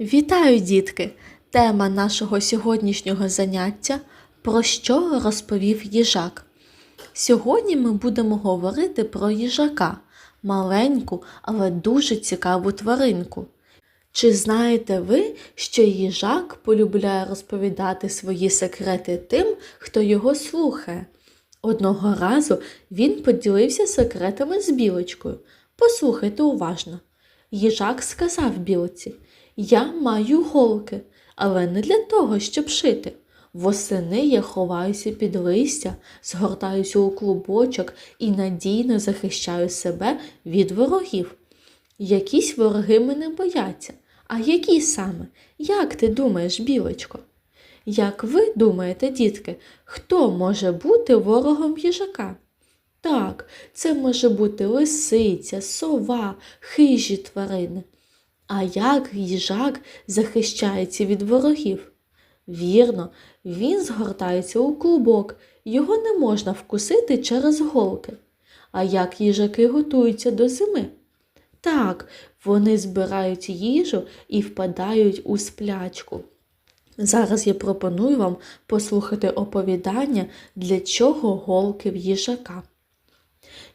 Вітаю, дітки! Тема нашого сьогоднішнього заняття про що розповів їжак. Сьогодні ми будемо говорити про їжака, маленьку, але дуже цікаву тваринку. Чи знаєте ви, що їжак полюбляє розповідати свої секрети тим, хто його слухає? Одного разу він поділився секретами з білочкою. Послухайте уважно. Їжак сказав білці: Я маю голки, але не для того, щоб шити. Восени я ховаюся під листя, згортаюся у клубочок і надійно захищаю себе від ворогів. Якісь вороги мене бояться. А які саме? Як ти думаєш, білочко? Як ви думаєте, дітки, хто може бути ворогом їжака? Так, це може бути лисиця, сова, хижі тварини. А як їжак захищається від ворогів? Вірно, він згортається у клубок, його не можна вкусити через голки. А як їжаки готуються до зими? Так, вони збирають їжу і впадають у сплячку. Зараз я пропоную вам послухати оповідання, для чого голки в їжака.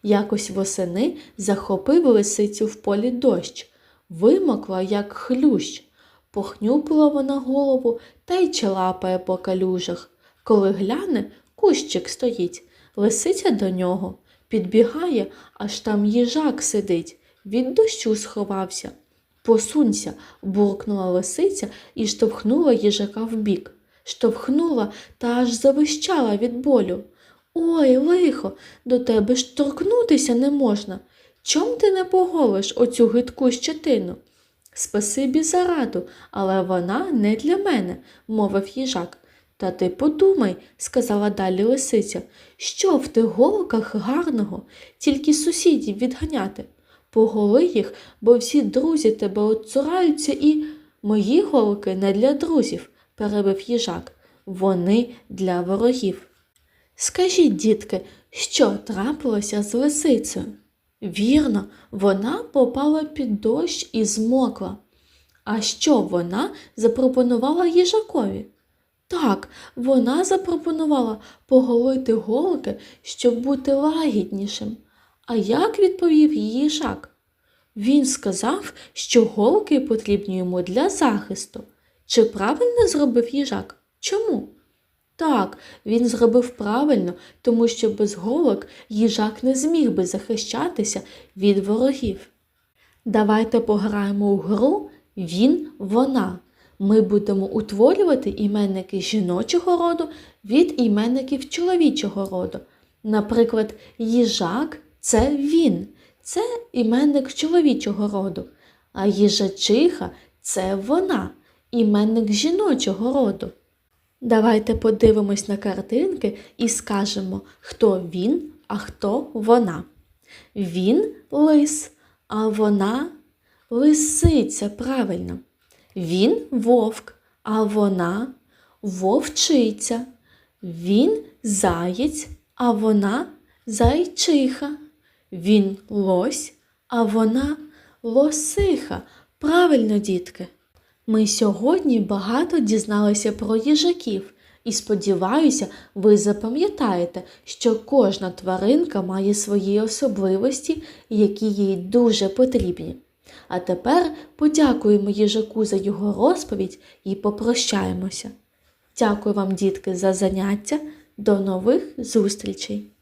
Якось восени захопив лисицю в полі дощ, вимокла, як хлющ. Похнюпила вона голову та й челапає по калюжах. Коли гляне, кущик стоїть, лисиця до нього. Підбігає, аж там їжак сидить, від дощу сховався. Посунься, буркнула лисиця і штовхнула їжака вбік. Штовхнула та аж завищала від болю. Ой, лихо, до тебе ж торкнутися не можна. Чом ти не поголиш оцю гидку щетину? Спасибі за раду, але вона не для мене, мовив їжак. Та ти подумай, сказала далі лисиця, що в тих голках гарного, тільки сусідів відганяти. Поголи їх, бо всі друзі тебе оцураються і. Мої голки не для друзів, перебив їжак. Вони для ворогів. Скажіть, дітки, що трапилося з лисицею? Вірно, вона попала під дощ і змокла. А що вона запропонувала їжакові? Так, вона запропонувала поголити голки, щоб бути лагіднішим. А як відповів її їжак? Він сказав, що голки потрібні йому для захисту. Чи правильно зробив їжак? Чому? Так, він зробив правильно, тому що без голок їжак не зміг би захищатися від ворогів. Давайте пограємо у гру він, вона. Ми будемо утворювати іменники жіночого роду від іменників чоловічого роду. Наприклад, їжак це він, це іменник чоловічого роду, а їжачиха це вона, іменник жіночого роду. Давайте подивимось на картинки і скажемо, хто він, а хто вона. Він лис, а вона лисиця, правильно. Він вовк, а вона вовчиця. Він заєць, а вона зайчиха. Він лось, а вона лосиха. Правильно, дітки. Ми сьогодні багато дізналися про їжаків і сподіваюся, ви запам'ятаєте, що кожна тваринка має свої особливості, які їй дуже потрібні. А тепер подякуємо їжаку за його розповідь і попрощаємося. Дякую вам, дітки, за заняття. До нових зустрічей!